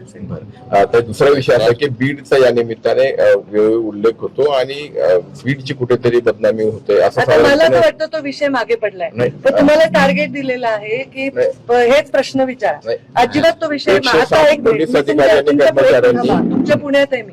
असेल दुसरा विषय असा की बीडचा या निमित्ताने वेळोवेळी उल्लेख होतो आणि बीडची कुठेतरी बदनामी होते असं मला तर साधारणपणे- वाटतं तो विषय मागे पडलाय. पण तुम्हाला टार्गेट दिलेलं आहे की हेच प्रश्न विचारा. अजिबात तो विषय पोलीस पुढे कर्मचाऱ्यांनी-. तुमच्या पुण्यात आहे मी.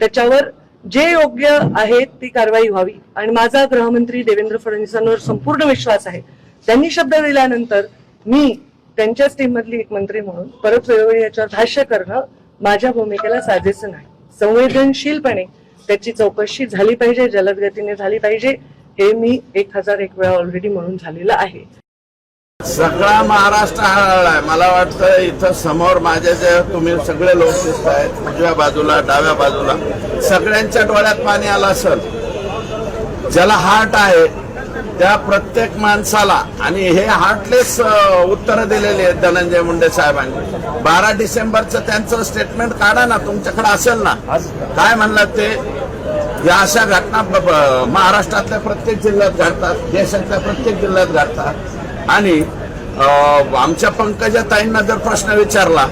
त्याच्यावर जे योग्य आहे ती कारवाई व्हावी. आणि माझा गृहमंत्री देवेंद्र फडणवीसांवर संपूर्ण विश्वास आहे. त्यांनी शब्द दिल्यानंतर मी त्यांच्याच टीम मधली एक मंत्री म्हणून परत वेळोवेळी याच्यावर भाष्य करणं माझ्या भूमिकेला साजेसं नाही. संवेदनशीलपणे त्याची चौकशी झाली पाहिजे जलद गतीने झाली पाहिजे हे मी एक हजार एक वेळा ऑलरेडी म्हणून झालेलं आहे. सगळा महाराष्ट्र हळहळलाय मला वाटतं इथं समोर माझ्या जे तुम्ही सगळे लोक दिसत आहेत उजव्या बाजूला डाव्या बाजूला सगळ्यांच्या डोळ्यात पाणी आलं असेल. ज्याला हार्ट आहे त्या प्रत्येक माणसाला आणि हे हार्टलेस उत्तर दिलेली आहेत धनंजय मुंडे साहेबांनी. बारा डिसेंबरचं त्यांचं स्टेटमेंट काढा ना तुमच्याकडे असेल ना. काय म्हणलं ते? या अशा घटना महाराष्ट्रातल्या प्रत्येक जिल्ह्यात घडतात देशातल्या प्रत्येक जिल्ह्यात घडतात. आणि आमच्या पंकजा ताईंना जर प्रश्न विचारला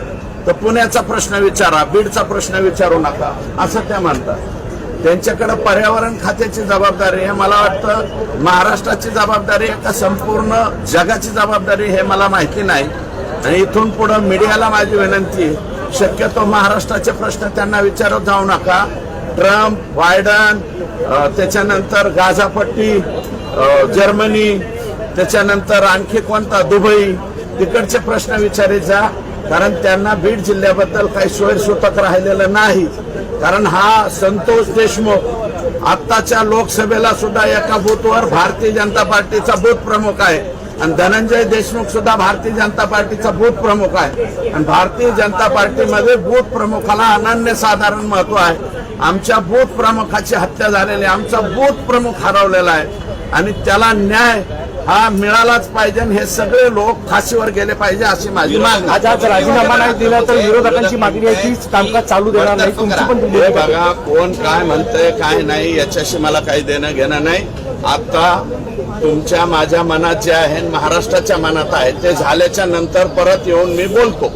तर पुण्याचा प्रश्न विचारा बीडचा प्रश्न विचारू नका असं त्या म्हणतात. त्यांच्याकडे पर्यावरण खात्याची जबाबदारी आहे मला वाटतं महाराष्ट्राची जबाबदारी आहे का संपूर्ण जगाची जबाबदारी हे मला माहिती नाही. आणि इथून पुढं मीडियाला माझी विनंती शक्यतो महाराष्ट्राचे प्रश्न त्यांना विचारत जाऊ नका. ट्रम्प बायडन त्याच्यानंतर गाझापट्टी जर्मनी त्याच्यानंतर आणखी कोणता? दुबई. तिकडचे प्रश्न विचारित जा. कारण त्यांना बीड जिल्ह्याबद्दल काही सोयीसूतक राहिलेलं नाही. कारण हा संतोष देशमुख आत्ताच्या लोकसभेला सुद्धा एका बूथवर भारतीय जनता पार्टीचा बूथ प्रमुख आहे. आणि धनंजय देशमुख सुद्धा भारतीय जनता पार्टीचा बूथ प्रमुख आहे. आणि भारतीय जनता पार्टीमध्ये बूथ प्रमुखाला अनन्यसाधारण महत्त्व आहे. आमच्या बूथ प्रमुखाची हत्या झालेली आहे. आमचा बूथ प्रमुख हरवलेला आहे. आणि त्याला न्याय हा मिळालाच पाहिजे आणि हे सगळे लोक फाशीवर गेले पाहिजे अशी माझी मागणी आज आज राजीनामा नाही दिला तर विरोधकांची मागणी आहे की कामकाज चालू देणार नाही. तुमची पण हे. बघा कोण काय म्हणतंय काय नाही याच्याशी मला काही देणं घेणं नाही. आता तुमच्या माझ्या मनात जे आहे महाराष्ट्राच्या मनात आहे ते झाल्याच्यानंतर परत येऊन मी बोलतो.